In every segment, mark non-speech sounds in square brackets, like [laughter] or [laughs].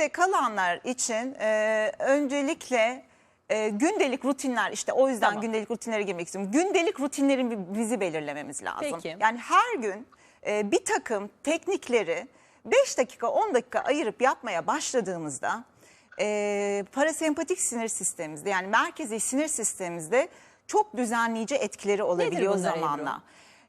evde kalanlar için e, öncelikle e, gündelik rutinler işte o yüzden Tamam. gündelik rutinlere girmek istiyorum. Gündelik rutinlerin bizi belirlememiz lazım. Peki. Yani her gün e, bir takım teknikleri 5 dakika 10 dakika ayırıp yapmaya başladığımızda e, parasempatik sinir sistemimizde yani merkezi sinir sistemimizde çok düzenleyici etkileri olabiliyor bunlar zamanla.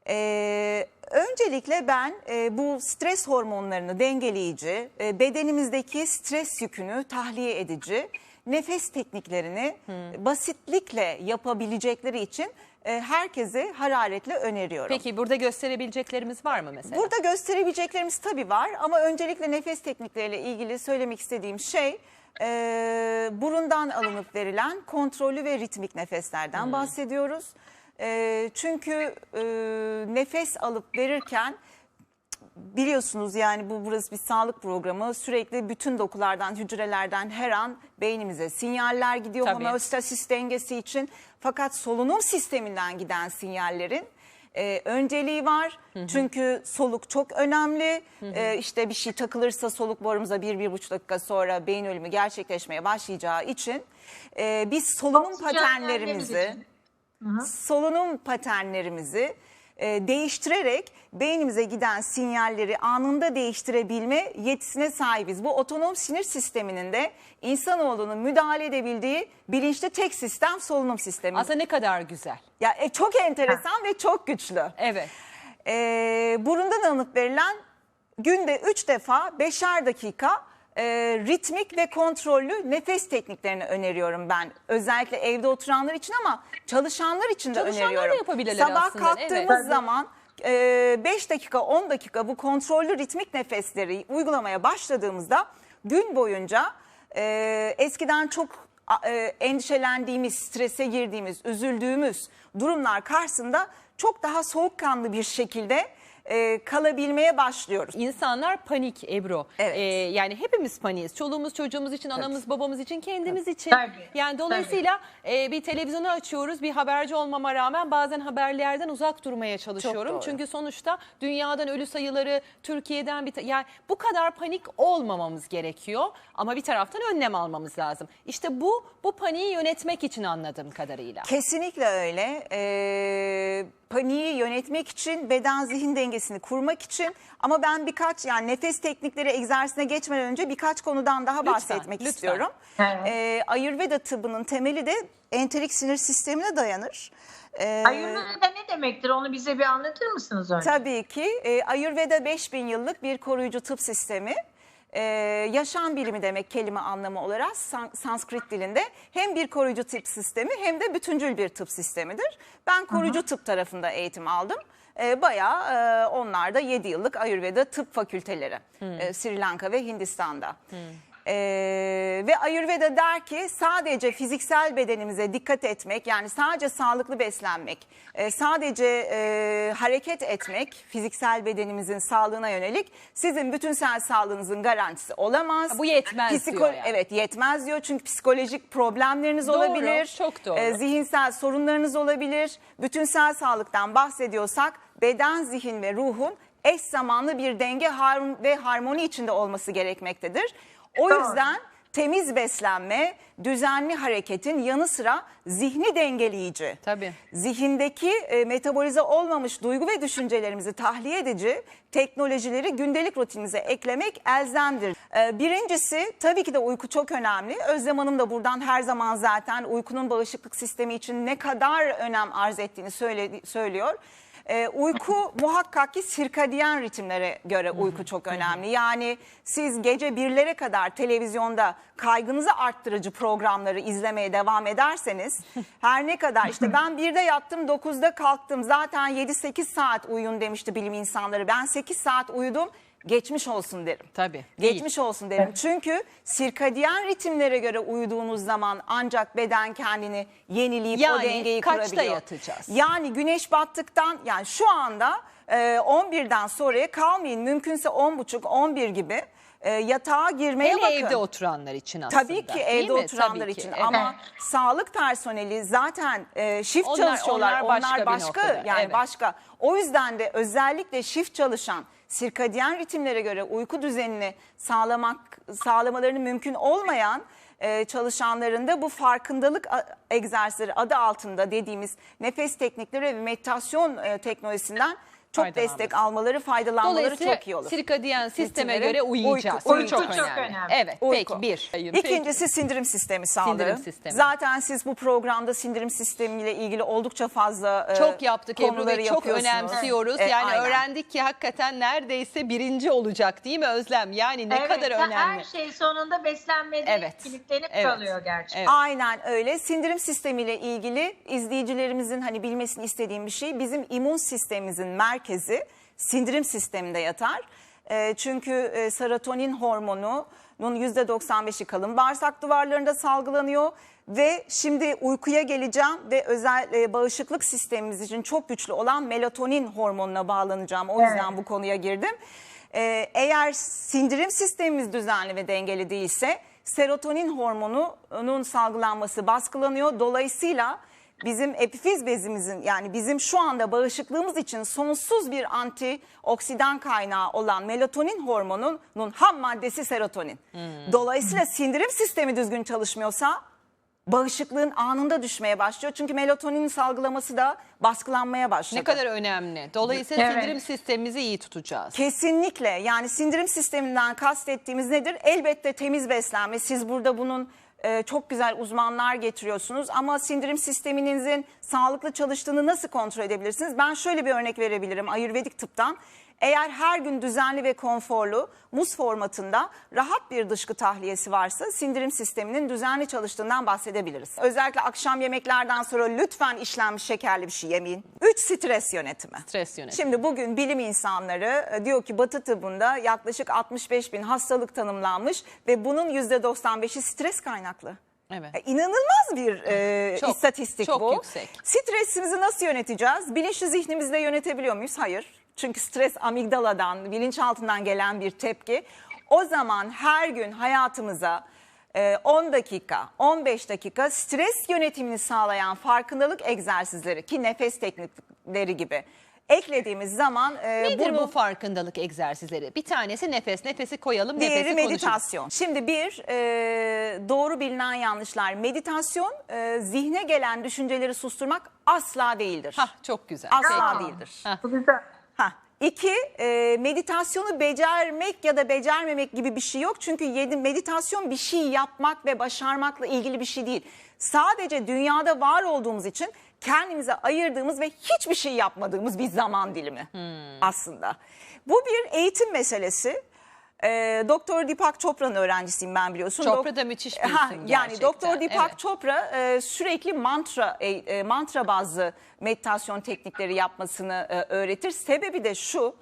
Ee, öncelikle ben e, bu stres hormonlarını dengeleyici, e, bedenimizdeki stres yükünü tahliye edici nefes tekniklerini basitlikle yapabilecekleri için e, herkese hararetle öneriyorum. Peki burada gösterebileceklerimiz var mı mesela? Burada gösterebileceklerimiz tabii var ama öncelikle nefes teknikleriyle ilgili söylemek istediğim şey e, burundan alınıp verilen kontrollü ve ritmik nefeslerden bahsediyoruz. E, çünkü e, nefes alıp verirken biliyorsunuz yani bu burası bir sağlık programı. Sürekli bütün dokulardan hücrelerden her an beynimize sinyaller gidiyor Tabii. homeostasis dengesi için. Fakat solunum sisteminden giden sinyallerin e, önceliği var. Çünkü soluk çok önemli. E, işte bir şey takılırsa soluk borumuza bir bir buçuk dakika sonra beyin ölümü gerçekleşmeye başlayacağı için e, biz solunum Oksijen paternlerimizi vermemiz solunum paternlerimizi e, değiştirerek beynimize giden sinyalleri anında değiştirebilme yetisine sahibiz. Bu otonom sinir sisteminin de insanoğlunun müdahale edebildiği bilinçli tek sistem solunum sistemi. Aslında ne kadar güzel. ya e, çok enteresan ve çok güçlü. Evet. E, burundan alınıp verilen günde 3 defa beşer dakika e, ritmik ve kontrollü nefes tekniklerini öneriyorum ben. Özellikle evde oturanlar için ama çalışanlar için de Çalışanlar da öneriyorum. yapabilirler Sabah aslında, kalktığımız evet. zaman 5 dakika 10 dakika bu kontrollü ritmik nefesleri uygulamaya başladığımızda gün boyunca e, eskiden çok e, endişelendiğimiz, strese girdiğimiz, üzüldüğümüz durumlar karşısında çok daha soğukkanlı bir şekilde e, kalabilmeye başlıyoruz. İnsanlar panik Ebru. Evet. Ee, yani hepimiz paniğiz. Çoluğumuz, çocuğumuz için, anamız, babamız için, kendimiz için. Tabii. Yani dolayısıyla e, bir televizyonu açıyoruz. Bir haberci olmama rağmen bazen haberlerden uzak durmaya çalışıyorum. Çünkü sonuçta dünyadan ölü sayıları, Türkiye'den bir yani bu kadar panik olmamamız gerekiyor ama bir taraftan önlem almamız lazım. İşte bu bu paniği yönetmek için anladığım kadarıyla. Kesinlikle öyle. Ee, paniği yönetmek için, beden zihin dengesini kurmak için ama ben birkaç yani nefes teknikleri egzersizine geçmeden önce birkaç konudan daha Lütfen, bahsetmek lütfen. istiyorum. Evet. Ee, Ayurveda tıbbının temeli de enterik sinir sistemine dayanır. Ee, Ayurveda ne demektir? Onu bize bir anlatır mısınız önce? Tabii ki e, Ayurveda 5000 yıllık bir koruyucu tıp sistemi. E, yaşam bilimi demek kelime anlamı olarak San- Sanskrit dilinde hem bir koruyucu tıp sistemi hem de bütüncül bir tıp sistemidir. Ben koruyucu tıp tarafında eğitim aldım. E, bayağı e, onlar da 7 yıllık Ayurveda tıp fakülteleri e, Sri Lanka ve Hindistan'da. E, ve Ayurveda der ki sadece fiziksel bedenimize dikkat etmek yani sadece sağlıklı beslenmek, e, sadece e, hareket etmek fiziksel bedenimizin sağlığına yönelik sizin bütünsel sağlığınızın garantisi olamaz. Ha, bu yetmez diyor yani. Evet yetmez diyor çünkü psikolojik problemleriniz Doğru, olabilir. çok doğru. E, zihinsel sorunlarınız olabilir. Bütünsel sağlıktan bahsediyorsak beden, zihin ve ruhun eş zamanlı bir denge ve harmoni içinde olması gerekmektedir. O Doğru. yüzden temiz beslenme, düzenli hareketin yanı sıra zihni dengeleyici. Tabii. Zihindeki e, metabolize olmamış duygu ve düşüncelerimizi tahliye edici teknolojileri gündelik rutinimize eklemek elzemdir. E, birincisi tabii ki de uyku çok önemli. Özlem Hanım da buradan her zaman zaten uykunun bağışıklık sistemi için ne kadar önem arz ettiğini söyledi, söylüyor. E, uyku [laughs] muhakkak ki sirkadiyen ritimlere göre uyku çok önemli. Yani siz gece birlere kadar televizyonda kaygınızı arttırıcı programları izlemeye devam ederseniz [laughs] her ne kadar işte [laughs] ben birde yattım 9'da kalktım zaten 7-8 saat uyuyun demişti bilim insanları. Ben 8 saat uyudum geçmiş olsun derim. Tabii. değil. Geçmiş olsun derim. Çünkü sirkadiyen ritimlere göre uyuduğunuz zaman ancak beden kendini yenileyip o Yani dengeyi kaçta kurabiliyor. yatacağız? Yani güneş battıktan yani şu anda e, 11'den sonraya kalmayın. Mümkünse 10.30-11 gibi e, yatağa girmeye Hele bakın. evde oturanlar için aslında. Tabii ki evde mi? oturanlar Tabii ki, için ama sağlık personeli zaten e, shift Onlar- çalışıyorlar. onlar başka bir başka noktada, yani evet. başka. O yüzden de özellikle shift çalışan sirkadiyen ritimlere göre uyku düzenini sağlamak sağlamalarını mümkün olmayan e, çalışanların da bu farkındalık a- egzersizleri adı altında dediğimiz nefes teknikleri ve meditasyon e, teknolojisinden çok destek almaları, faydalanmaları Dolayısıyla çok iyi olur. sirkadiyen sisteme Ritimlere göre uyuyacağız. uyku- Bu çok, uyku çok önemli. önemli. Evet Uyku. peki bir. Peki. İkincisi sindirim sistemi sağlığı. Sindirim sistemi. Zaten siz bu programda sindirim sistemiyle ilgili oldukça fazla e, Çok yaptık Ebru ve çok önemsiyoruz. E, yani aynen. öğrendik ki hakikaten neredeyse birinci olacak değil mi Özlem? Yani ne evet, kadar her önemli. şey sonunda beslenmede Evet. kilitlenip Evet. kalıyor gerçekten. Evet. Aynen öyle. Sindirim sistemiyle ilgili izleyicilerimizin hani bilmesini istediğim bir şey bizim immün sistemimizin merkezi sindirim sisteminde yatar. E, çünkü e, serotonin hormonunun %95'i kalın bağırsak duvarlarında salgılanıyor. Ve şimdi uykuya geleceğim ve özel e, bağışıklık sistemimiz için çok güçlü olan melatonin hormonuna bağlanacağım. O yüzden Evet. bu konuya girdim. Ee, eğer sindirim sistemimiz düzenli ve dengeli değilse serotonin hormonunun salgılanması baskılanıyor. Dolayısıyla bizim epifiz bezimizin yani bizim şu anda bağışıklığımız için sonsuz bir antioksidan kaynağı olan melatonin hormonunun ham maddesi serotonin. Dolayısıyla sindirim sistemi düzgün çalışmıyorsa bağışıklığın anında düşmeye başlıyor. Çünkü melatoninin salgılaması da baskılanmaya başladı. Ne kadar önemli. Dolayısıyla Evet. sindirim sistemimizi iyi tutacağız. Kesinlikle yani sindirim sisteminden kastettiğimiz nedir? Elbette temiz beslenme. Siz burada bunun e, çok güzel uzmanlar getiriyorsunuz ama sindirim sisteminizin sağlıklı çalıştığını nasıl kontrol edebilirsiniz? Ben şöyle bir örnek verebilirim Ayurvedik tıptan. Eğer her gün düzenli ve konforlu muz formatında rahat bir dışkı tahliyesi varsa sindirim sisteminin düzenli çalıştığından bahsedebiliriz. Özellikle akşam yemeklerden sonra lütfen işlenmiş şekerli bir şey yemeyin. 3 stres yönetimi. Stres yönetimi. Şimdi bugün bilim insanları e, diyor ki Batı tıbbında yaklaşık 65 bin hastalık tanımlanmış ve bunun %95'i stres kaynaklı. Evet. E, İnanılmaz bir e, Çok, istatistik çok bu. yüksek. Stresimizi nasıl yöneteceğiz? Bilinçli zihnimizle yönetebiliyor muyuz? Hayır. Çünkü stres amigdaladan, bilinçaltından gelen bir tepki. O zaman her gün hayatımıza e, 10 dakika, 15 dakika stres yönetimini sağlayan farkındalık egzersizleri ki nefes teknikleri gibi eklediğimiz zaman e, Nedir bunu bu farkındalık egzersizleri? Bir tanesi nefes. Nefesi koyalım, Diğeri nefesi konuşalım. meditasyon. Şimdi bir e, doğru bilinen yanlışlar. Meditasyon e, zihne gelen düşünceleri susturmak asla değildir. Hah çok güzel. Asla Peki. değildir. Hah. Bu güzel. İki, e, meditasyonu becermek ya da becermemek gibi bir şey yok. Çünkü yedi, meditasyon bir şey yapmak ve başarmakla ilgili bir şey değil. Sadece dünyada var olduğumuz için kendimize ayırdığımız ve hiçbir şey yapmadığımız bir zaman dilimi aslında. Bu bir eğitim meselesi. E, Doktor Deepak Chopra'nın öğrencisiyim ben biliyorsun. Chopra da müthiş bir Ha, isim Yani gerçekten, Doktor Deepak evet. Chopra e, sürekli mantra e, e, mantra bazlı meditasyon teknikleri yapmasını e, öğretir. Sebebi de şu.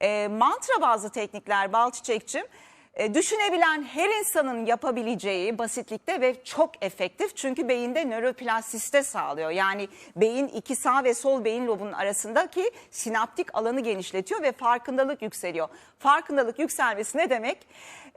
e, mantra bazlı teknikler Balçiçekçim e, düşünebilen her insanın yapabileceği basitlikte ve çok efektif. Çünkü beyinde nöroplastisite sağlıyor. Yani beyin iki sağ ve sol beyin lobunun arasındaki sinaptik alanı genişletiyor ve farkındalık yükseliyor. Farkındalık yükselmesi ne demek?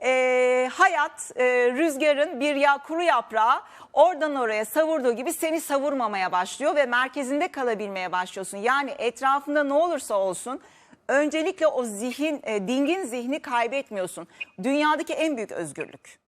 E, hayat e, rüzgarın bir ya kuru yaprağı oradan oraya savurduğu gibi seni savurmamaya başlıyor ve merkezinde kalabilmeye başlıyorsun. Yani etrafında ne olursa olsun öncelikle o zihin, e, dingin zihni kaybetmiyorsun. Dünyadaki en büyük özgürlük.